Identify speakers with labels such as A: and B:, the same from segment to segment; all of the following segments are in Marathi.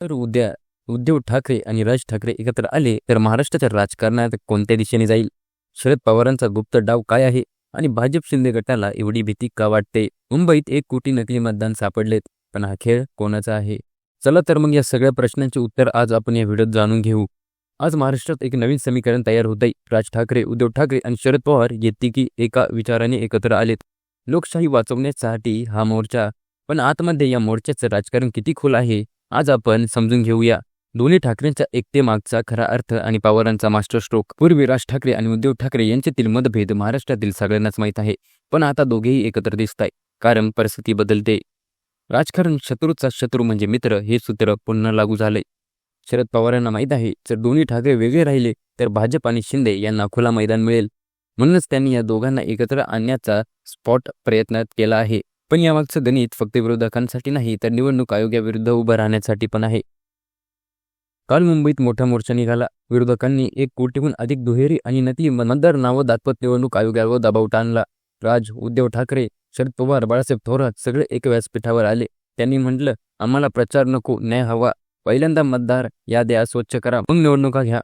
A: तर उद्या उद्धव ठाकरे आणि राज ठाकरे एकत्र आले तर महाराष्ट्राच्या राजकारणात कोणत्या दिशेने जाईल? शरद पवारांचा गुप्त डाव काय आहे? आणि भाजप शिंदे गटाला एवढी भीती का वाटते? मुंबईत एक कोटी नकली मतदान सापडलेत पण हा खेळ कोणाचा आहे? चला तर मग या सगळ्या प्रश्नांचे उत्तर आज आपण या व्हिडिओत जाणून घेऊ. आज महाराष्ट्रात एक नवीन समीकरण तयार होत आहे राज ठाकरे उद्धव ठाकरे आणि शरद पवार येते की एका विचाराने एकत्र आलेत. लोकशाही वाचवण्यासाठी हा मोर्चा पण आतमध्ये या मोर्चाचं राजकारण किती खोल आहे? आज आपण समजून घेऊया दोन्ही ठाकरेंच्या एकतेमागचा खरा अर्थ आणि पवारांचा मास्टर स्ट्रोक पूर्वी राज ठाकरे आणि उद्धव ठाकरे यांच्यातील मतभेद महाराष्ट्रातील सगळ्यांनाच माहीत आहे पण आता दोघेही एकत्र दिसत आहे कारण परिस्थिती बदलते. राजकारण शत्रूचा शत्रू म्हणजे मित्र हे सूत्र पुन्हा लागू झालंय. शरद पवारांना माहीत आहे जर दोन्ही ठाकरे वेगळे राहिले तर भाजप आणि शिंदे यांना खुला मैदान मिळेल. म्हणूनच त्यांनी या दोघांना एकत्र आणण्याचा स्पॉट प्रयत्न केला आहे. पण यामागचं गणित फक्त विरोधकांसाठी नाही तर निवडणूक आयोगाविरुद्ध उभं राहण्यासाठी पण आहे. काल मुंबईत मोठा मोर्चा निघाला. विरोधकांनी एक कोटीहून अधिक दुहेरी आणि नती मतदार नावं दाखवत निवडणूक आयोगावर दबाव टाणला. राज उद्धव ठाकरे शरद पवार बाळासाहेब थोरात सगळे एक व्यासपीठावर आले. त्यांनी म्हटलं आम्हाला प्रचार नको न्याय हवा. पहिल्यांदा मतदार याद्या स्वच्छ करा मग निवडणुका घ्या.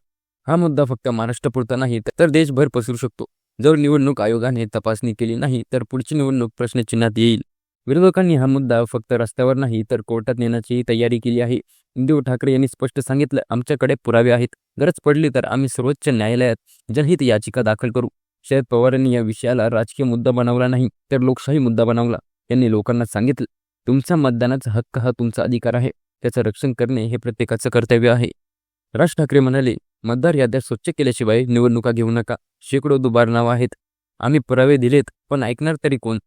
A: हा मुद्दा फक्त महाराष्ट्रापुरता नाही तर देशभर पसरू शकतो. जर निवडणूक आयोगाने तपासणी केली नाही तर पुढची निवडणूक प्रश्नचिन्हात येईल. विरोधकांनी हा मुद्दा फक्त रस्त्यावर नाही तर कोर्टात नेण्याची तयारी केली आहे. उद्धव ठाकरे यांनी स्पष्ट सांगितलं आमच्याकडे पुरावे आहेत. गरज पडली तर आम्ही सर्वोच्च न्यायालयात जनहित याचिका दाखल करू. शरद पवारांनी या विषयाला राजकीय मुद्दा बनवला नाही तर लोकशाही मुद्दा बनवला. यांनी लोकांना सांगितलं तुमचा मतदानाचा हक्क हा तुमचा अधिकार आहे. त्याचं रक्षण करणे हे प्रत्येकाचं कर्तव्य आहे. राज ठाकरे म्हणाले मतदार याद्या स्वच्छ केल्याशिवाय निवडणुका घेऊ नका. शेकडो दुबार नावं आहेत. आम्ही पुरावे दिलेत पण ऐकणार तरी कोण?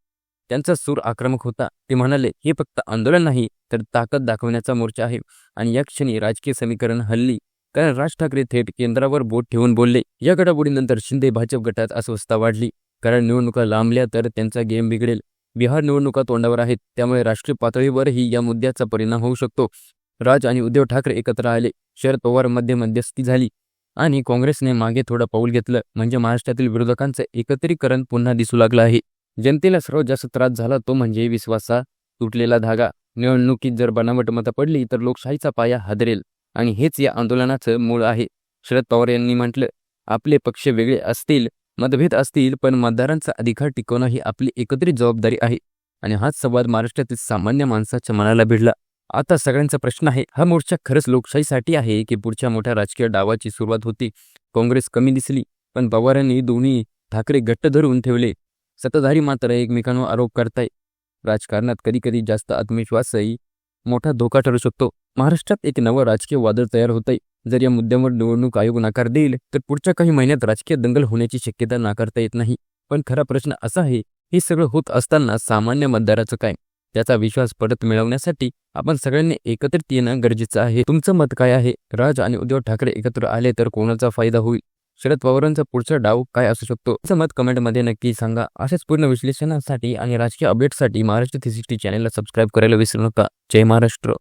A: त्यांचा सूर आक्रमक होता. ते म्हणाले हे फक्त आंदोलन नाही तर ताकद दाखवण्याचा मोर्चा आहे. आणि या क्षणी राजकीय समीकरण हल्ली. कारण राज ठाकरे थेट केंद्रावर बोट ठेवून बोलले या घडामोडीनंतर शिंदे भाजप गटात अस्वस्थता वाढली. कारण निवडणुका लांबल्या तर त्यांचा गेम बिघडेल. बिहार निवडणुका तोंडावर आहेत त्यामुळे राष्ट्रीय पातळीवरही या मुद्द्याचा परिणाम होऊ शकतो. राज आणि उद्धव ठाकरे एकत्र आले. शरद पवारमध्ये मध्यस्थी झाली. आणि काँग्रेसने मागे थोडं पाऊल घेतलं. म्हणजे महाराष्ट्रातील विरोधकांचं एकत्रीकरण पुन्हा दिसू लागलं आहे. जनतेला सर्वात जास्त त्रास झाला तो म्हणजे विश्वासा तुटलेला धागा. निवडणुकीत जर बनावट मतं पडली तर लोकशाहीचा पाया हादरेल. आणि हेच या आंदोलनाचं मूळ आहे. शरद पवार यांनी म्हटलं आपले पक्ष वेगळे असतील मतभेद असतील पण मतदारांचा अधिकार टिकवणं ही आपली एकत्रित जबाबदारी आहे. आणि हाच संवाद महाराष्ट्रातील सामान्य माणसाच्या मनाला भिडला. आता सगळ्यांचा प्रश्न आहे हा मोर्चा खरंच लोकशाहीसाठी आहे की पुढच्या मोठ्या राजकीय डावाची सुरुवात होती? काँग्रेस कमी दिसली पण पवारांनी दोन्ही ठाकरे घट्ट धरून ठेवले. सत्ताधारी मात्र एकमेकांवर आरोप करताय राजकारणात कधी कधी जास्त आत्मविश्वासही मोठा धोका ठरू शकतो. महाराष्ट्रात एक नवं राजकीय वादळ तयार होतंय. जर या मुद्द्यावर निवडणूक आयोग नाकार देईल तर पुढच्या काही महिन्यात राजकीय दंगल होण्याची शक्यता नाकारता येत नाही. पण खरा प्रश्न असा आहे हे सगळं होत असताना सामान्य मतदाराचं काय? त्याचा विश्वास परत मिळवण्यासाठी आपण सगळ्यांनी एकत्रित येणं गरजेचं आहे. तुमचं मत काय आहे? राज आणि उद्धव ठाकरे एकत्र आले तर कोणाचा फायदा होईल? शरद पवारांचा पुढचा डाव काय असू शकतो? असं मत कमेंटमध्ये नक्की सांगा. अशाच पूर्ण विश्लेषणासाठी आणि राजकीय अपडेटसाठी महाराष्ट्र थ्री सिक्स्टी चॅनलला सबस्क्राईब करायला विसरू नका. जय महाराष्ट्र.